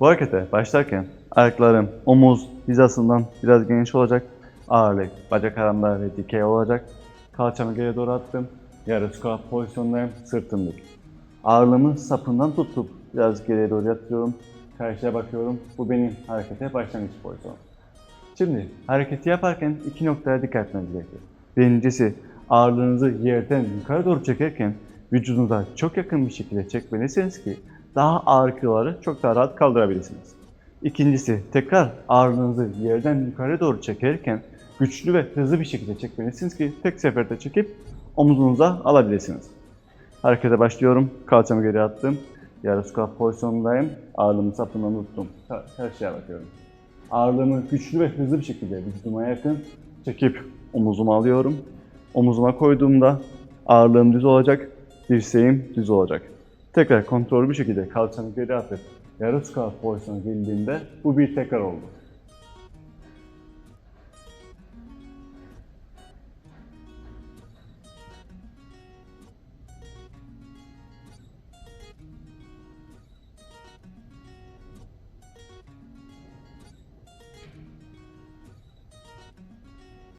Bu harekete başlarken ayaklarım omuz hizasından biraz geniş olacak. Ağırlık bacak aramda ve dikey olacak. Kalçamı geriye doğru attım. Yarı squat pozisyondayım. Sırtım dik. Ağırlığımı sapından tutup biraz geriye doğru yatırıyorum. Karşıya bakıyorum. Bu benim harekete başlangıç pozisyonum. Şimdi hareketi yaparken iki noktaya dikkat etmeniz gerekiyor. Birincisi ağırlığınızı yerden yukarı doğru çekerken vücudunuza çok yakın bir şekilde çekmelisiniz ki daha ağır kiloları çok daha rahat kaldırabilirsiniz. İkincisi tekrar ağırlığınızı yerden yukarı doğru çekerken güçlü ve hızlı bir şekilde çekmelisiniz ki tek seferde çekip omuzunuza alabilirsiniz. Harekete başlıyorum. Kalçamı geri attım. Yarı squat pozisyonundayım. Ağırlığımı sapından tuttum. Ka- Karşıya bakıyorum. Ağırlığımı güçlü ve hızlı bir şekilde vücuduma yakın çekip omuzuma alıyorum. Omuzuma koyduğumda ağırlığım düz olacak, dirseğim düz olacak. Tekrar kontrollü bir şekilde kalçamı geri atıp yarı squat pozisyona geldiğimde bu bir tekrar oldu.